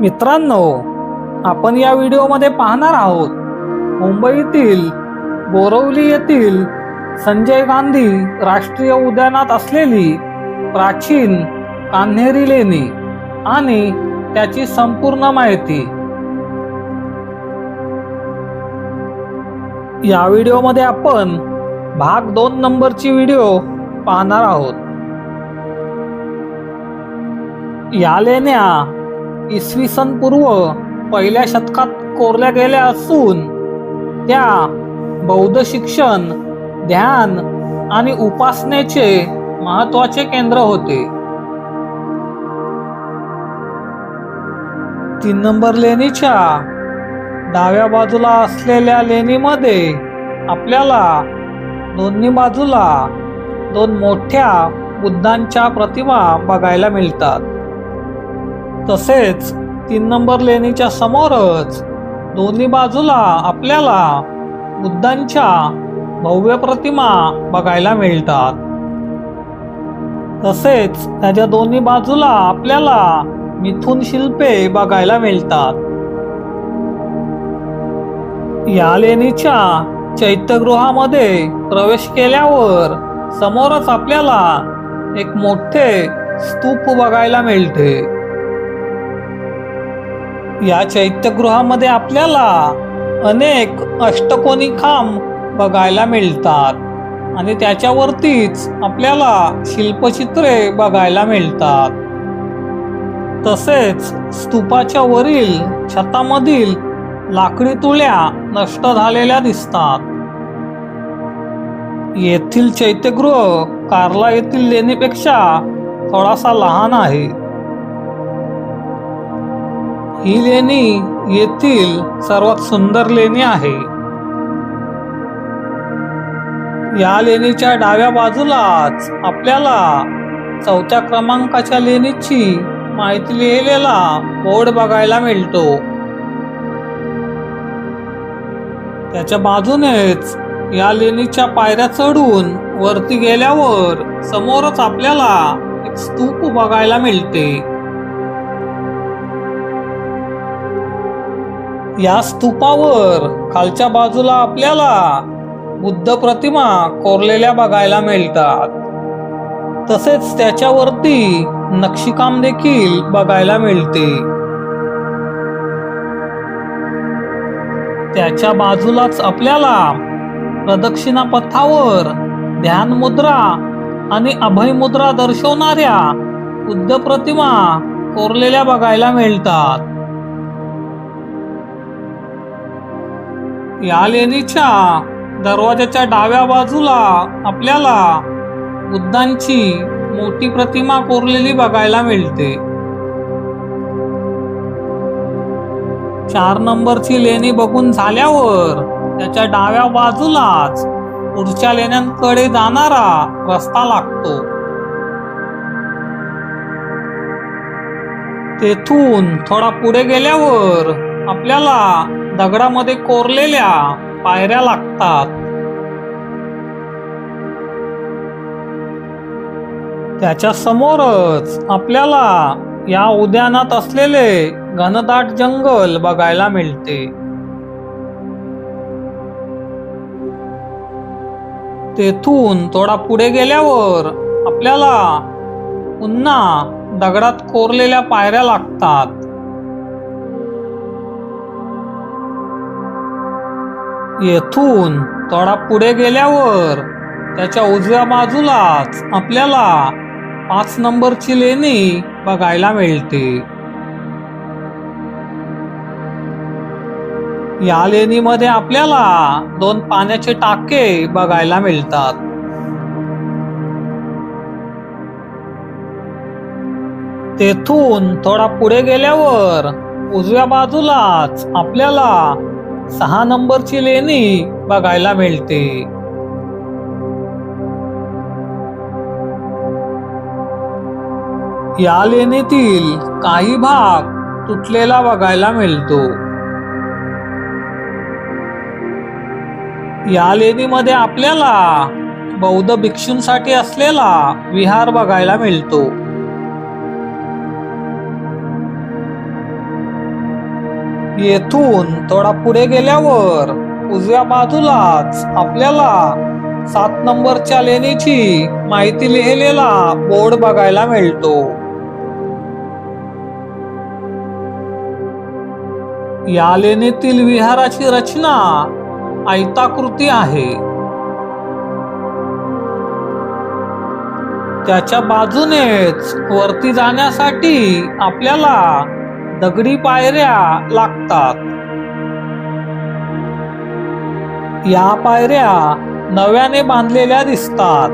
मित्रांनो आपण या व्हिडिओमध्ये पाहणार आहोत मुंबईतील बोरवली येथील संजय गांधी राष्ट्रीय उद्यानात असलेली प्राचीन कान्हेरी लेणी आणि त्याची संपूर्ण माहिती. या व्हिडिओमध्ये आपण भाग दोन नंबरची व्हिडिओ पाहणार आहोत. या लेण्या इसवी सन पूर्व पहिल्या शतकात कोरल्या गेल्या असून त्या बौद्ध शिक्षण ध्यान आणि उपासनेचे महत्त्वाचे केंद्र होते. तीन नंबर लेणीच्या डाव्या बाजूला असलेल्या लेणीमध्ये आपल्याला दोन्ही बाजूला दोन मोठ्या बुद्धांच्या प्रतिमा बघायला मिळतात. तसेच तीन नंबर लेणीच्या समोरच दोन्ही बाजूला आपल्याला बुद्धांच्या भव्य प्रतिमा बघायला मिळतात. तसेच त्याच्या दोन्ही बाजूला आपल्याला मिथुन शिल्पे बघायला मिळतात. या लेणीच्या चैत्यगृहामध्ये प्रवेश केल्यावर समोरच आपल्याला एक मोठे स्तूप बघायला मिळते. या चैत्यगृहामध्ये आपल्याला अनेक अष्टकोनी खांब बघायला मिळतात. आणि त्याच्यावरतीच आपल्याला शिल्पचित्रे बघायला मिळतात. तसेच स्तूपाच्या वरील छतामधील लाकडी तुळ्या नष्ट झालेल्या दिसतात. येथील चैत्यगृह कार्ला येथील लेणीपेक्षा थोडासा लहान आहे. ही लेणी येथील सर्वात सुंदर लेणी आहे. या लेणीच्या डाव्या बाजूलाच आपल्याला चौथ्या क्रमांकाच्या लेणीची माहिती लिहिलेला बोर्ड बघायला मिळतो. त्याच्या बाजूनेच या लेणीच्या पायऱ्या चढून वरती गेल्यावर समोरच आपल्याला एक स्तूप बघायला मिळते. या स्तूपावर खालच्या बाजूला आपल्याला बुद्ध प्रतिमा कोरलेल्या बघायला मिळतात. तसेच त्याच्यावरती नक्षीकाम देखील बघायला मिळते. त्याच्या बाजूलाच आपल्याला प्रदक्षिणा पथावर ध्यान मुद्रा आणि अभय मुद्रा दर्शवणाऱ्या बुद्ध प्रतिमा कोरलेल्या बघायला मिळतात. या लेणीच्या दरवाजाच्या डाव्या बाजूला आपल्याला बुद्धांची मोठी प्रतिमा कोरलेली बघायला मिळते. चार नंबरची लेणी बघून झाल्यावर त्याच्या डाव्या बाजूलाच पुढच्या लेण्यांकडे जाणारा रस्ता लागतो. तेथून थोडा पुढे गेल्यावर आपल्याला दगडामध्ये कोरलेल्या पायऱ्या लागतात. त्याच्या समोरच आपल्याला या उद्यानात असलेले घनदाट जंगल बघायला मिळते. तेथून थोडा पुढे गेल्यावर आपल्याला पुन्हा दगडात कोरलेल्या पायऱ्या लागतात. येथून थोडा पुढे गेल्यावर त्याच्या उजव्या बाजूलाच आपल्याला पाच नंबरची लेणी बघायला मिळते. या लेणीमध्ये आपल्याला दोन पाण्याचे टाके बघायला मिळतात. तेथून थोडा पुढे गेल्यावर उजव्या बाजूलाच आपल्याला सहा नंबरची लेणी बघायला मिळते. या लेणीतील काही भाग तुटलेला बघायला मिळतो. या लेणीमध्ये आपल्याला बौद्ध भिक्षूंसाठी असलेला विहार बघायला मिळतो. येथून थोडा पुढे गेल्यावर उजव्या बाजूलाच आपल्याला सात नंबरच्या लेणीची माहिती लिहिलेला बोर्ड बघायला मिळतो. या लेणीतील विहाराची रचना आयताकृती आहे. त्याच्या बाजूनेच वरती जाण्यासाठी आपल्याला दगडी पायऱ्या लागतात. या पायऱ्या नव्याने बांधलेल्या दिसतात.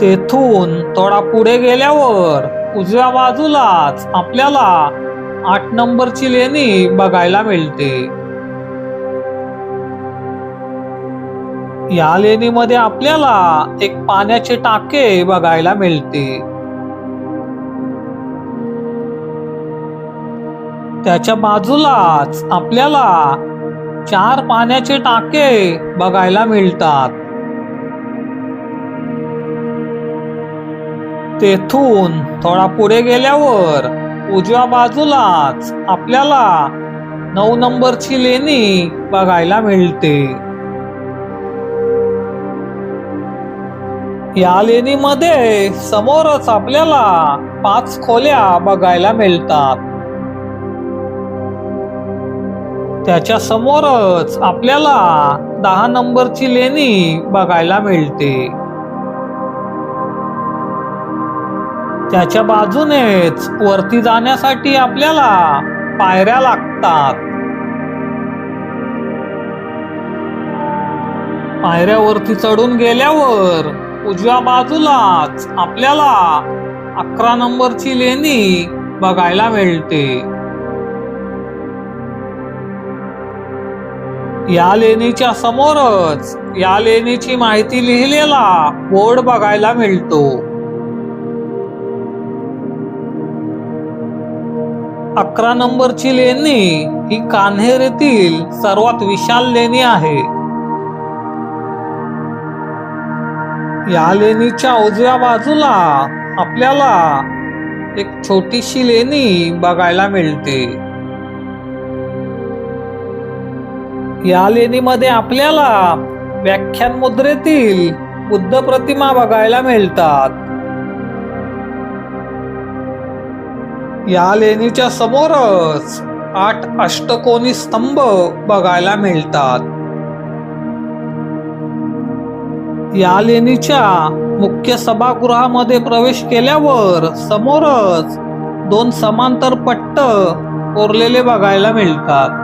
तेथून थोडा पुढे गेल्यावर उजव्या बाजूलाच आपल्याला आठ नंबरची लेणी बघायला मिळते. या लेणीमध्ये आपल्याला एक पाण्याचे टाके बघायला मिळते. त्याच्या बाजूलाच आपल्याला चार पाण्याचे टाके बघायला मिळतात. तेथून थोडा पुढे गेल्यावर उजव्या बाजूलाच आपल्याला नऊ नंबरची लेणी बघायला मिळते. या लेणीमध्ये समोरच आपल्याला पाच खोल्या बघायला मिळतात. त्याच्या समोरच आपल्याला दहा नंबरची लेणी बघायला मिळते. त्याच्या बाजूनेच वरती जाण्यासाठी आपल्याला पायऱ्या लागतात. पायऱ्यावरती चढून गेल्यावर उजव्या बाजूलाच आपल्याला अकरा नंबरची लेणी बघायला मिळते. या लेणीच्या समोरच या लेणीची माहिती लिहिलेला बोर्ड बघायला मिळतो. अकरा नंबरची लेणी ही कान्हेर येथील सर्वात विशाल लेणी आहे. या लेणीच्या उजव्या बाजूला आपल्याला एक छोटीशी लेणी बघायला मिळते. या लेणीमध्ये आपल्याला व्याख्यान मुद्रेतील बुद्ध प्रतिमा बघायला मिळतात. या लेणीच्या समोरच आठ अष्टकोनी स्तंभ बघायला मिळतात. या लेणीच्या मुख्य सभागृहामध्ये प्रवेश केल्यावर समोरच दोन समांतर पट्ट कोरलेले बघायला मिळतात.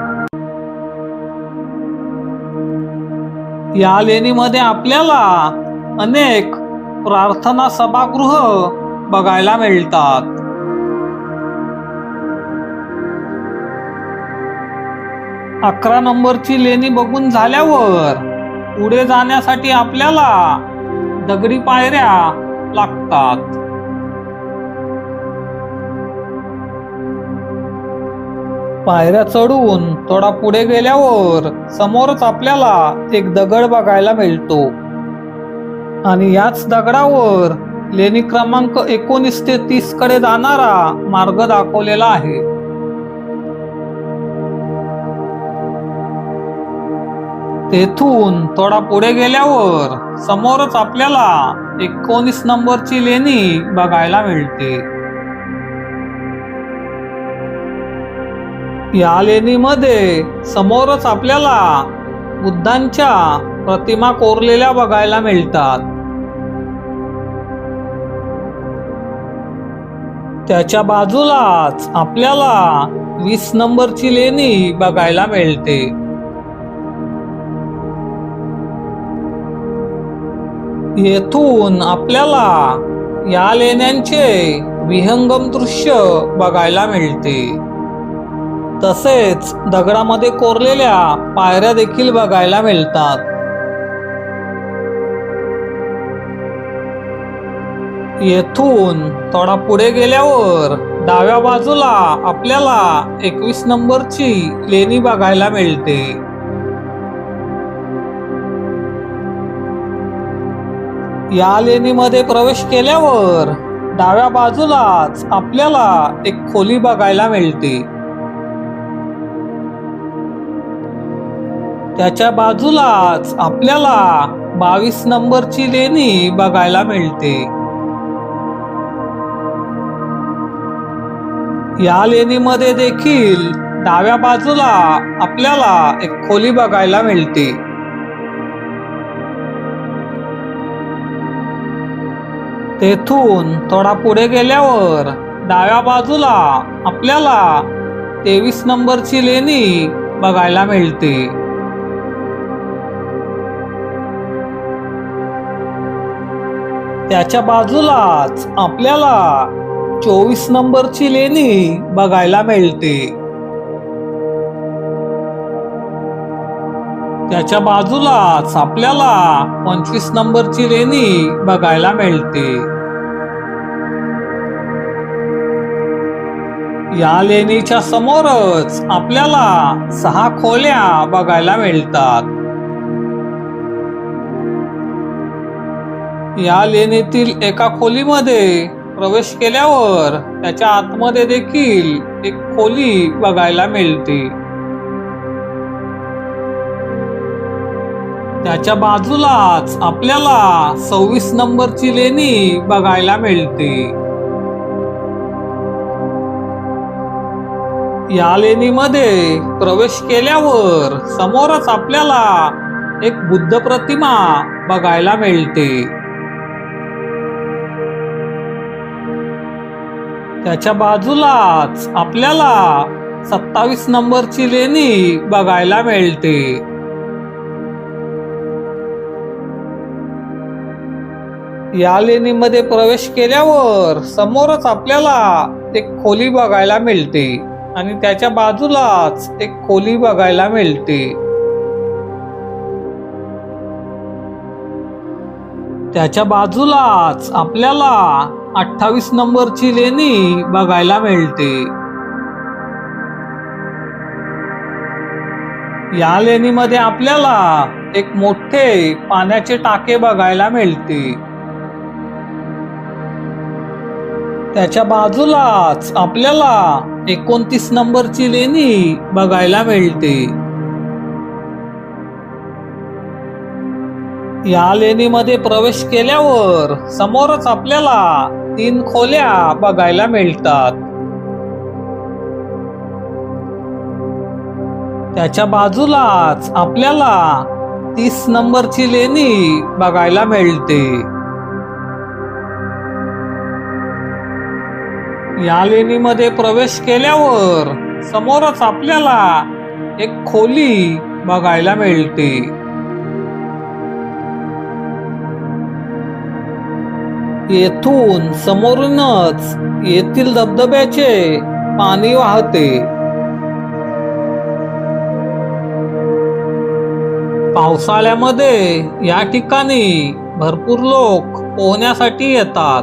या लेणीमध्ये आपल्याला अनेक प्रार्थना सभागृह बघायला मिळतात. अकरा नंबरची लेणी बघून झाल्यावर पुढे जाण्यासाठी आपल्याला दगडी पायऱ्या लागतात. पायऱ्या चढून थोडा पुढे गेल्यावर समोरच आपल्याला एक दगड बघायला मिळतो. आणि याच दगडावर लेणी क्रमांक एकोणीस ते तीसकडे जाणारा मार्ग दाखवलेला आहे. तेथून थोडा पुढे गेल्यावर समोरच आपल्याला एकोणीस नंबरची लेणी बघायला मिळते. या लेणीमध्ये समोरच आपल्याला बुद्धांच्या प्रतिमा कोरलेल्या बघायला मिळतात. त्याच्या बाजूलाच आपल्याला वीस नंबरची लेणी बघायला मिळते. येथून आपल्याला या लेण्यांचे विहंगम दृश्य बघायला मिळते. तसेच दगडामध्ये कोरलेल्या पायऱ्या देखील बघायला मिळतात. येथून थोडा पुढे गेल्यावर डाव्या बाजूला आपल्याला एकवीस नंबरची लेणी बघायला मिळते. या लेणीमध्ये प्रवेश केल्यावर डाव्या बाजूलाच आपल्याला एक खोली बघायला मिळते. त्याच्या बाजूलाच आपल्याला बावीस नंबरची लेणी बघायला मिळते. या लेणीमध्ये देखील डाव्या बाजूला आपल्याला एक खोली बघायला मिळते. तेथून थोडा पुढे गेल्यावर डाव्या बाजूला आपल्याला तेवीस नंबरची लेणी बघायला मिळते. त्याच्या बाजूलाच आपल्याला चोवीस नंबरची लेणी बघायला मिळते. त्याच्या बाजूलाच आपल्याला पंचवीस नंबरची लेणी बघायला मिळते. या लेणीच्या समोरच आपल्याला सहा खोल्या बघायला मिळतात. या लेणीतील एका खोलीमध्ये प्रवेश केल्यावर त्याच्या आतमध्ये देखील एक खोली बघायला मिळते. त्याच्या बाजूलाच आपल्याला सव्वीस नंबरची लेणी बघायला मिळते. या लेणीमध्ये प्रवेश केल्यावर समोरच आपल्याला एक बुद्ध प्रतिमा बघायला मिळते. त्याच्या बाजूलाच आपल्याला सत्तावीस नंबरची लेणी बघायला मिळते. या लेणीमध्ये प्रवेश केल्यावर समोरच आपल्याला एक खोली बघायला मिळते आणि त्याच्या बाजूलाच एक खोली बघायला मिळते. त्याच्या बाजूलाच आपल्याला अठ्ठावीस नंबरची लेणी बघायला मिळते. या लेणीमध्ये आपल्याला एक मोठे पाण्याचे टाके बघायला मिळते. त्याच्या बाजूलाच आपल्याला एकोणतीस नंबरची लेणी बघायला मिळते. या लेणीमध्ये प्रवेश केल्यावर समोरच आपल्याला तीन खोल्या बघायला मिळतात. त्याच्या बाजूलाच आपल्याला तीस नंबरची लेणी बघायला मिळते. या लेणीमध्ये प्रवेश केल्यावर समोरच आपल्याला एक खोली बघायला मिळते. येथून समोरूनच येथील धबधब्याचे पाणी वाहते. पावसाळ्यामध्ये या ठिकाणी भरपूर लोक पोहण्यासाठी येतात.